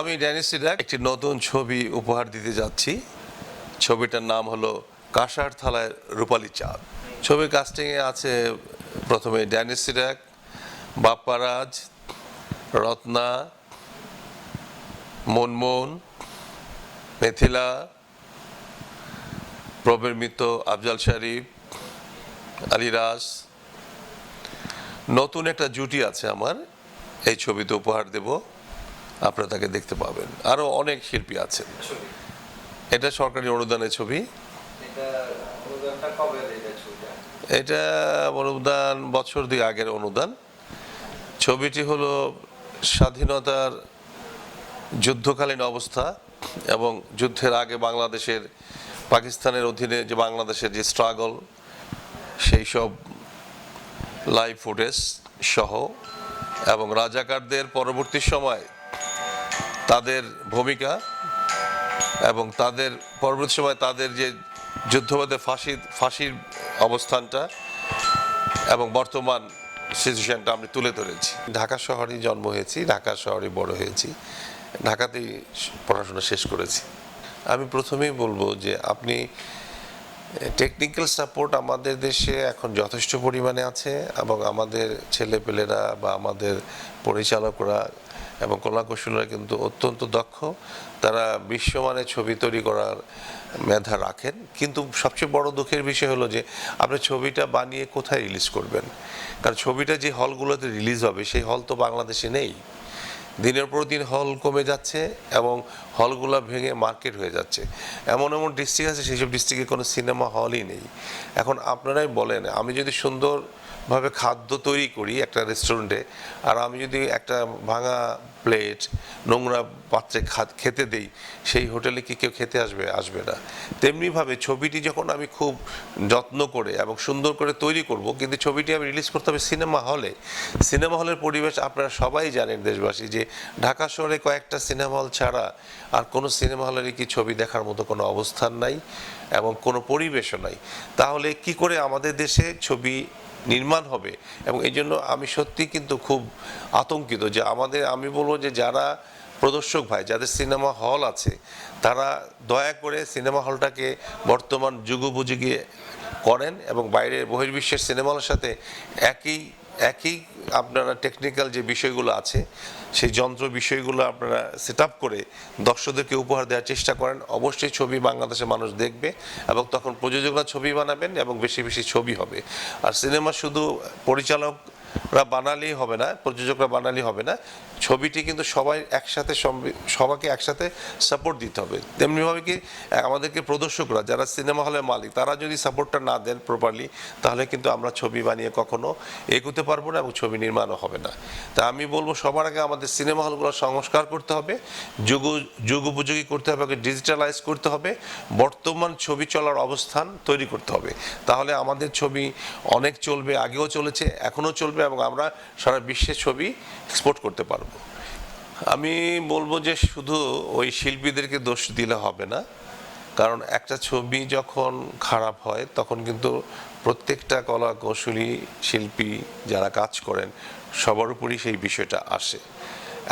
আমি ড্যানি সিডাক একটি নতুন ছবি উপহার দিতে যাচ্ছি। ছবিটার নাম হলো কাঁসার থালায় রূপালী চাঁদ। ছবির কাস্টিংয়ে আছে প্রথমে ড্যানি সিডাক বাপ্পারাজ রত্না মনমোহন মেথিলা, প্রবীর মিত্র, আফজাল শরীফ আলিরাজ নতুন একটা জুটি আছে আমার, এই ছবিতে উপহার দেব। আপনারা তাকে দেখতে পাবেন। আরও অনেক শিল্পী আছে ছবি এটা সরকারি অনুদানের ছবি। এটা অনুদান বছর দুই আগের অনুদান। ছবিটি হলো স্বাধীনতার যুদ্ধকালীন অবস্থা এবং যুদ্ধের আগে বাংলাদেশের পাকিস্তানের অধীনে যে বাংলাদেশের যে স্ট্রাগল সেই সব লাইভ ফুটেজ সহ এবং রাজাকারদের পরবর্তী সময় তাদের ভূমিকা এবং তাদের পরবর্তী সময় তাদের যে যুদ্ধবাদে ফাঁসি, ফাঁসির অবস্থানটা এবং বর্তমান সিচুয়েশনটা আমি তুলে ধরেছি। ঢাকা শহরেই জন্ম হয়েছি, ঢাকা শহরে বড় হয়েছি, ঢাকাতেই পড়াশোনা শেষ করেছি। আমি প্রথমেই বলব যে আপনি টেকনিক্যাল সাপোর্ট আমাদের দেশে এখন যথেষ্ট পরিমাণে আছে এবং আমাদের ছেলেপেলেরা বা আমাদের পরিচালকরা এবং কলাকুশলীরা কিন্তু অত্যন্ত দক্ষ। তারা বিশ্বমানের ছবি তৈরি করার মেধা রাখেন। কিন্তু সবচেয়ে বড় দুঃখের বিষয় হলো যে, আপনি ছবিটা বানিয়ে কোথায় রিলিজ করবেন? কারণ ছবিটা যে হলগুলোতে রিলিজ হবে, সেই হল তো বাংলাদেশে নেই। দিনের পর দিন হল কমে যাচ্ছে এবং হলগুলো ভেঙে মার্কেট হয়ে যাচ্ছে। এমন এমন ডিস্ট্রিক্ট আছে সেইসব ডিস্ট্রিক্টে কোনো সিনেমা হলই নেই। এখন আপনারাই বলেন, আমি যদি সুন্দরভাবে খাদ্য তৈরি করি একটা রেস্টুরেন্টে আর আমি যদি একটা ভাঙা প্লেট নোংরা পাত্রে খেতে দেই, সেই হোটেলে কি কেউ খেতে আসবে? আসবে না। তেমনিভাবে ছবিটি যখন আমি খুব যত্ন করে এবং সুন্দর করে তৈরি করব, কিন্তু ছবিটি আমি রিলিজ করতে হবে সিনেমা হলে সিনেমা হলের পরিবেশ আপনারা সবাই জানেন দেশবাসী যে ঢাকা শহরে কয়েকটা সিনেমা হল ছাড়া আর কোনো সিনেমা হলের কি ছবি দেখার মতো কোনো অবস্থান নাই এবং কোনো পরিবেশও নাই। তাহলে কি করে আমাদের দেশে ছবি নির্মাণ হবে। এবং এই জন্য আমি সত্যি কিন্তু খুব আতঙ্কিত যে আমাদের, আমি বলব যে যারা প্রদর্শক ভাই, যাদের সিনেমা হল আছে, তারা দয়া করে সিনেমা হলটাকে বর্তমান যুগোপযোগী করেন এবং বাইরের বহির্বিশ্বের সিনেমা হলের সাথে একই একই আপনারা টেকনিক্যাল যে বিষয়গুলো আছে, সেই যন্ত্র বিষয়গুলো আপনারা সেট করে দর্শকদেরকে উপহার দেওয়ার চেষ্টা করেন। অবশ্যই ছবি বাংলাদেশের মানুষ দেখবে এবং তখন প্রযোজকরা ছবি বানাবেন এবং বেশি বেশি ছবি হবে। আর সিনেমা শুধু পরিচালকরা বানালেই হবে না, প্রযোজকরা বানালেই হবে না। ছবিটি কিন্তু সবাই একসাথে সবাইকে একসাথে সাপোর্ট দিতে হবে। তেমনিভাবে কি আমাদেরকে প্রদর্শকরা, যারা সিনেমা হলের মালিক, তারা যদি সাপোর্টটা না দেন প্রপারলি তাহলে কিন্তু আমরা ছবি বানিয়ে কখনো এগোতে পারব না এবং ছবি নির্মাণও হবে না। তা আমি বলব, সবার আগে আমাদের সিনেমা হলগুলো সংস্কার করতে হবে, যুগ যুগ উপযোগী করতে হবে ডিজিটালাইজ করতে হবে, বর্তমান ছবি চলার অবস্থান তৈরি করতে হবে। তাহলে আমাদের ছবি অনেক চলবে, আগেও চলেছে, এখনও চলবে এবং আমরা সারা বিশ্বের ছবি এক্সপোর্ট করতে পারব। আমি বলব যে শুধু ওই শিল্পীদেরকে দোষ দিলে হবে না, কারণ একটা ছবি যখন খারাপ হয়, তখন কিন্তু প্রত্যেকটা কলা কৌশলী শিল্পী যারা কাজ করেন, সবার উপরই সেই বিষয়টা আসে।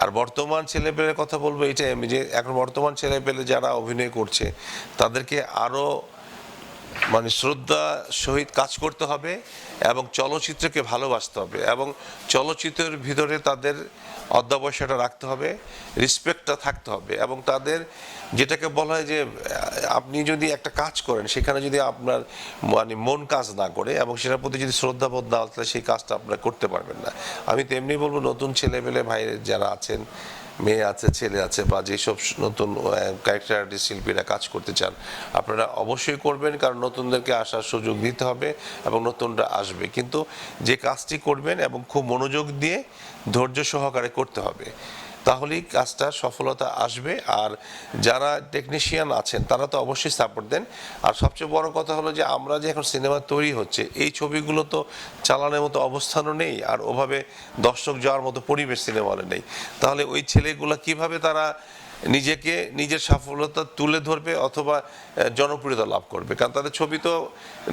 আর বর্তমান ছেলেপেলের কথা বলব এটাই আমি যে এখন বর্তমান ছেলেপেলে যারা অভিনয় করছে, তাদেরকে আরও মানে শ্রদ্ধা সহিত কাজ করতে হবে এবং চলচ্চিত্রকে ভালোবাসতে হবে এবং চলচ্চিত্রের ভিতরে তাদের অধ্যাবসায়টা রাখতে হবে রেসপেক্টটা থাকতে হবে এবং তাদের যেটাকে বলা হয় যে, আপনি যদি একটা কাজ করেন, সেখানে যদি আপনার মানে মন কাজ না করে এবং সেটার প্রতি যদি শ্রদ্ধাবোধ না তাহলে সেই কাজটা আপনারা করতে পারবেন না। আমি তেমনি বলব, নতুন ছেলেমেলে ভাইয়ের যারা আছেন মেয়ে আছে, ছেলে আছে বা যেসব নতুন ক্যারেক্টার আর্টিস্ট শিল্পীরা কাজ করতে চান, আপনারা অবশ্যই করবেন কারণ নতুনদেরকে আসার সুযোগ দিতে হবে এবং নতুনরা আসবে। কিন্তু যে কাজটি করবেন এবং খুব মনোযোগ দিয়ে ধৈর্য সহকারে করতে হবে। তাহলেই কাজটা সফলতা আসবে। আর যারা টেকনিশিয়ান আছেন, তারা তো অবশ্যই সাপোর্ট দেন। আর সবচেয়ে বড় কথা হলো যে, আমরা যে এখন সিনেমা তৈরি হচ্ছে, এই ছবিগুলো তো চালানোর মতো অবস্থানও নেই, আর ওভাবে দর্শক যাওয়ার মতো পরিবেশ সিনেমা হলে নেই। তাহলে ওই ছেলেগুলো কীভাবে তারা নিজেকে, নিজের সাফল্যতা তুলে ধরবে অথবা জনপ্রিয়তা লাভ করবে। কারণ তাদের ছবি তো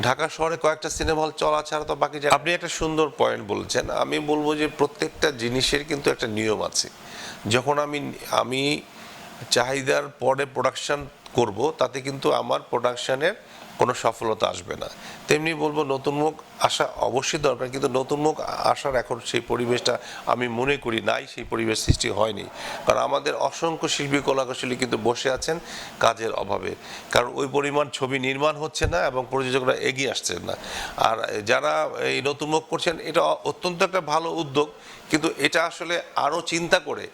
ঢাকা শহরে কয়েকটা সিনেমা হল চলা ছাড়া তো বাকি আপনি একটা সুন্দর পয়েন্ট বলছেন। আমি বলব যে প্রত্যেকটা জিনিসের কিন্তু একটা নিয়ম আছে। যখন আমি আমি চাহিদার পরে প্রোডাকশান করব, তাতে কিন্তু আমার প্রোডাকশনের কোনো সফলতা আসবে না। তেমনি বলব নতুন মুখ আসা অবশ্যই দরকার, কিন্তু নতুন মুখ আসার এখন সেই পরিবেশটা আমি মনে করি নাই, সেই পরিবেশ সৃষ্টি হয়নি। কারণ আমাদের অসংখ্য শিল্পী কলাকুশলী কিন্তু বসে আছেন কাজের অভাবে। কারণ ওই পরিমাণ ছবি নির্মাণ হচ্ছে না এবং প্রযোজকরা এগিয়ে আসছেন না। আর যারা এই নতুন মুখ করছেন, এটা অত্যন্ত একটা ভালো উদ্যোগ, কিন্তু এটা আসলে আরও চিন্তা করে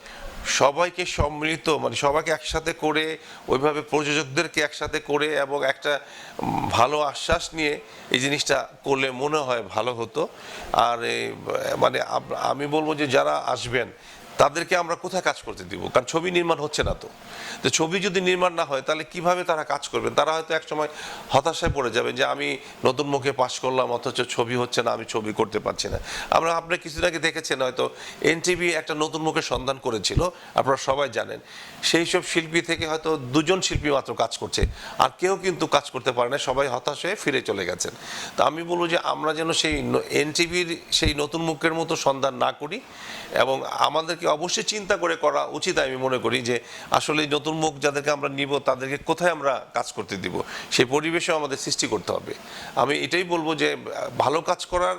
সবাইকে সম্মিলিত মানে সবাইকে একসাথে করে, ওইভাবে প্রযোজকদেরকে একসাথে করে এবং একটা ভালো আশ্বাস নিয়ে এই জিনিসটা করলে মনে হয় ভালো হতো। আর মানে আমি বলব যে যারা আসবেন তাদেরকে আমরা কোথায় কাজ করতে দিব? কারণ ছবি নির্মাণ হচ্ছে না তো। তো ছবি যদি নির্মাণ না হয়, তাহলে কীভাবে তারা কাজ করবেন? তারা হয়তো একসময় হতাশায় পড়ে যাবে যে, আমি নতুন মুখে পাশ করলাম, অথচ ছবি হচ্ছে না, আমি ছবি করতে পারছি না। আমরা আপনি কিছুদিন আগে দেখেছেন হয়তো এনটিভি একটা নতুন মুখের সন্ধান করেছিল, আপনারা সবাই জানেন। সেই সব শিল্পী থেকে হয়তো দুজন শিল্পী মাত্র কাজ করছে, আর কেউ কিন্তু কাজ করতে পারে না, সবাই হতাশ হয়ে ফিরে চলে গেছেন। তো আমি বলব যে, আমরা যেন সেই এনটিভির সেই নতুন মুখের মতো সন্ধান না করি, এবং আমাদেরকে অবশ্যই চিন্তা করে করা উচিত আমি মনে করি যে আসলে নতুন মুখ যাদেরকে আমরা নিব, তাদেরকে কোথায় আমরা কাজ করতে দিব? সেই পরিবেশও আমাদের সৃষ্টি করতে হবে। আমি এটাই বলব যে ভালো কাজ করার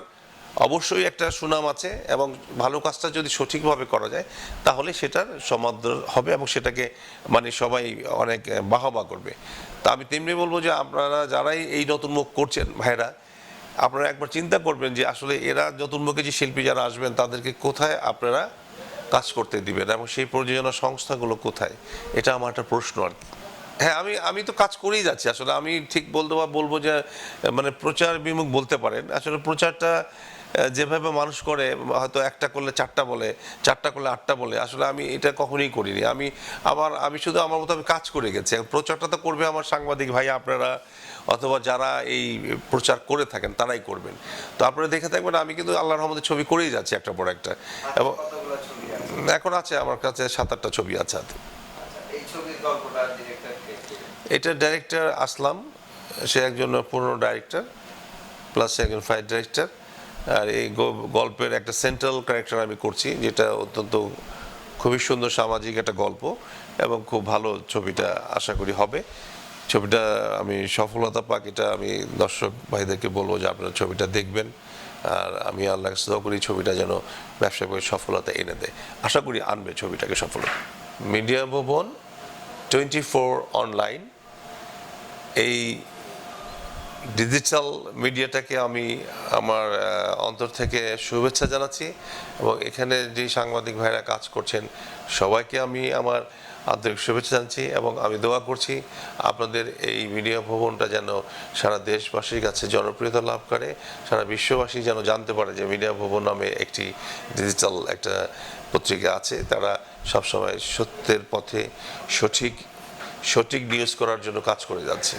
অবশ্যই একটা সুনাম আছে এবং ভালো কাজটা যদি সঠিকভাবে করা যায়, তাহলে সেটার সমাদর হবে এবং সেটাকে মানে সবাই অনেক বাহবা করবে। তা আমি তেমনি বলব যে আপনারা যারাই এই নতুন মুখ করছেন ভাইরা আপনারা একবার চিন্তা করবেন যে আসলে এরা নতুন মুখে যে শিল্পী যারা আসবেন, তাদেরকে কোথায় আপনারা কাজ করতে দিবেন এবং সেই প্রযোজনা সংস্থাগুলো কোথায়? এটা আমার একটা প্রশ্ন আর কি। হ্যাঁ আমি আমি তো কাজ করেই যাচ্ছি। আসলে আমি ঠিক বলতে বা বলব যে মানে প্রচার বিমুখ বলতে পারেন। আসলে প্রচারটা যেভাবে মানুষ করে হয়তো একটা করলে চারটা বলে চারটা করলে আটটা বলে আসলে আমি এটা কখনোই করিনি। আমি আমার আমি শুধু আমার মতো আমি কাজ করে গেছি। প্রচারটা তো করবে আমার সাংবাদিক ভাই আপনারা অথবা যারা এই প্রচার করে থাকেন তারাই করবেন। তো আপনারা দেখে থাকবেন আমি কিন্তু আল্লাহর রহমতে ছবি করেই যাচ্ছি একটা পর একটা। এবং ছবি? আছে এখন আছে আমার কাছে সাত আটটা ছবি আছে। হাতে আচ্ছা? এটা ডাইরেক্টর আসলাম সে একজন পুরনো ডাইরেক্টর প্লাস সে একজন ফাইট ডাইরেক্টর আর এই গল্পের একটা সেন্ট্রাল ক্যারেক্টার আমি করছি যেটা অত্যন্ত খুবই সুন্দর সামাজিক একটা গল্প এবং খুব ভালো ছবিটা আশা করি হবে। ছবিটা আমি সফলতা পাক এটা আমি দর্শক ভাইদেরকে বলব যে আপনারা ছবিটা দেখবেন। আর আমি আল্লাহ কাছে করি ছবিটা যেন ব্যবসা করে সফলতা এনে দেয়। আশা করি আনবে ছবিটাকে সফলতা মিডিয়া ভবন টোয়েন্টি ফোর অনলাইন এই ডিজিটাল মিডিয়াটাকে আমি আমার অন্তর থেকে শুভেচ্ছা জানাচ্ছি এবং এখানে যে সাংবাদিক ভাইরা কাজ করছেন, সবাইকে আমি আমার আন্তরিক শুভেচ্ছা জানছি এবং আমি দোয়া করছি আপনাদের এই মিডিয়া ভবনটা যেন সারা দেশবাসীর কাছে জনপ্রিয়তা লাভ করে, সারা বিশ্ববাসী যেন জানতে পারে যে মিডিয়া ভবন নামে একটি ডিজিটাল একটা পত্রিকা আছে। তারা সবসময় সত্যের পথে সঠিক সঠিক নিউজ করার জন্য কাজ করে যাচ্ছে।